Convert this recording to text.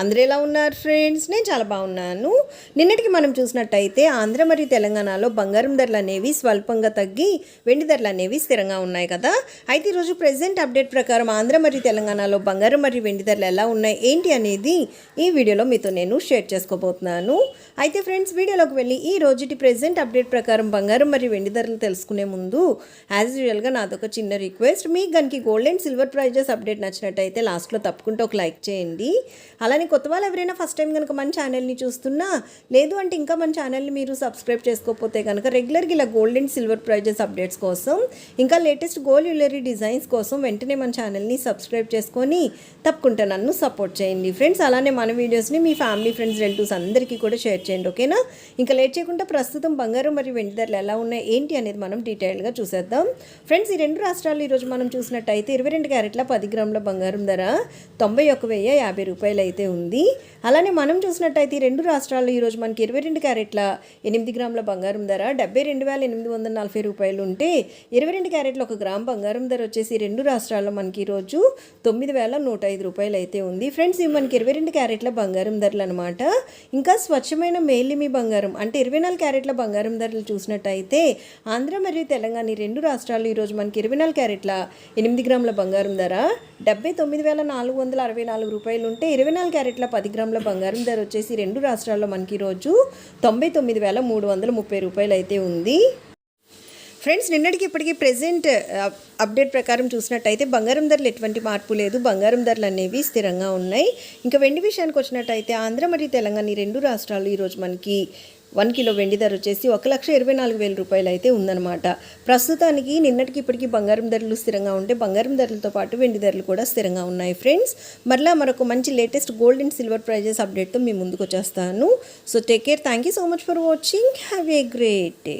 అందరూ ఎలా ఉన్నారు ఫ్రెండ్స్ నేను చాలా బాగున్నాను. నిన్నటికి మనం చూసినట్టయితే ఆంధ్ర మరియు తెలంగాణలో బంగారం ధరలు అనేవి స్వల్పంగా తగ్గి వెండి ధరలు అనేవి స్థిరంగా ఉన్నాయి కదా? అయితే ఈరోజు ప్రజెంట్ అప్డేట్ ప్రకారం ఆంధ్ర మరియు తెలంగాణలో బంగారం మరియు వెండి ధరలు ఎలా ఉన్నాయి ఏంటి అనేది ఈ వీడియోలో మీతో నేను షేర్ చేసుకోబోతున్నాను. అయితే ఫ్రెండ్స్ వీడియోలోకి వెళ్ళి ఈ రోజుటి ప్రెసెంట్ అప్డేట్ ప్రకారం బంగారం మరియు వెండి ధరలు తెలుసుకునే ముందు యాజ్ యూజువల్గా నాదొక చిన్న రిక్వెస్ట్ మీకు కనుక gold and silver prices update నచ్చినట్టయితే లాస్ట్లో తప్పకుండా ఒక లైక్ చేయండి. అలానే కొత్త వాళ్ళు ఎవరైనా ఫస్ట్ టైం కనుక మన ఛానల్ని చూస్తున్నా లేదు అంటే ఇంకా మన ఛానల్ని మీరు సబ్స్క్రైబ్ చేసుకోకపోతే కనుక రెగ్యులర్గా ఇలా gold and silver prices updates కోసం ఇంకా లేటెస్ట్ గోల్డ్ జ్యువెలరీ డిజైన్స్ కోసం వెంటనే మన ఛానల్ని సబ్స్క్రైబ్ చేసుకొని తప్పకుండా నన్ను సపోర్ట్ చేయండి. ఫ్రెండ్స్ అలానే మన వీడియోస్ని మీ ఫ్యామిలీ ఫ్రెండ్స్ రిలేటివ్స్ అందరికీ కూడా షేర్ చేయండి ఓకేనా ఇంకా లేట్ చేయకుండా ప్రస్తుతం బంగారం మరియు వెండి ధరలు ఎలా ఉన్నాయి ఏంటి అనేది మనం డీటెయిల్గా చూసేద్దాం. ఫ్రెండ్స్ ఈ రెండు రాష్ట్రాలు ఈరోజు మనం చూసినట్టయితే ఇరవై రెండు క్యారెట్ల పది గ్రాముల బంగారం ధర తొంభై ఒక వెయ్యి యాభై రూపాయలు అయితే ఉంది. అలానే మనం చూసినట్టయితే రెండు రాష్ట్రాల్లో ఈరోజు మనకి ఇరవై రెండు క్యారెట్ల ఎనిమిది గ్రాముల బంగారం ధర డెబ్బై రెండు వేల ఎనిమిది వందల నలభై రూపాయలు ఉంటే ఇరవై రెండు క్యారెట్ల ఒక గ్రామ్ బంగారం ధర వచ్చేసి రెండు రాష్ట్రాల్లో మనకి ఈరోజు తొమ్మిది వేల నూట ఐదు రూపాయలు అయితే ఉంది. ఫ్రెండ్స్ ఇవి మనకి ఇరవై రెండు క్యారెట్ల బంగారం ధరలు అనమాట ఇంకా స్వచ్ఛమైన మేలిమి బంగారం అంటే ఇరవై నాలుగు క్యారెట్ల బంగారం ధరలు చూసినట్టయితే ఆంధ్ర మరియు తెలంగాణ ఈ రెండు రాష్ట్రాలు ఈరోజు మనకి ఇరవై నాలుగు క్యారెట్ల ఎనిమిది గ్రాముల బంగారం ధర డెబ్బై తొమ్మిది వేల నాలుగు వందల అరవై నాలుగు రూపాయలు ఉంటే ఇరవై నాలుగు క్యారెట్ల పది గ్రాముల బంగారం ధర వచ్చేసి రెండు రాష్ట్రాల్లో మనకి ఈరోజు తొంభై తొమ్మిది వేల మూడు వందల ముప్పై రూపాయలు అయితే ఉంది. ఫ్రెండ్స్ నిన్నటికి ఇప్పటికీ ప్రెసెంట్ అప్డేట్ ప్రకారం చూసినట్టయితే బంగారం ధరలు ఎటువంటి మార్పు లేదు. బంగారం ధరలు అనేవి స్థిరంగా ఉన్నాయి. ఇంకా వెండి విషయానికి వచ్చినట్టయితే ఆంధ్ర మరియు తెలంగాణ ఈ రెండు రాష్ట్రాలు ఈరోజు మనకి వన్ కిలో వెండి ధర వచ్చేసి ఒక లక్ష ఇరవై నాలుగు వేల రూపాయలు అయితే ఉందన్నమాట. ప్రస్తుతానికి నిన్నటికి ఇప్పటికీ బంగారం ధరలు స్థిరంగా ఉంటే బంగారం ధరలతో పాటు వెండి ధరలు కూడా స్థిరంగా ఉన్నాయి ఫ్రెండ్స్. మరలా మరొక మంచి latest gold and silver prices అప్డేట్తో మీ ముందుకు వచ్చేస్తాను. So take care thank you so much for watching have a great day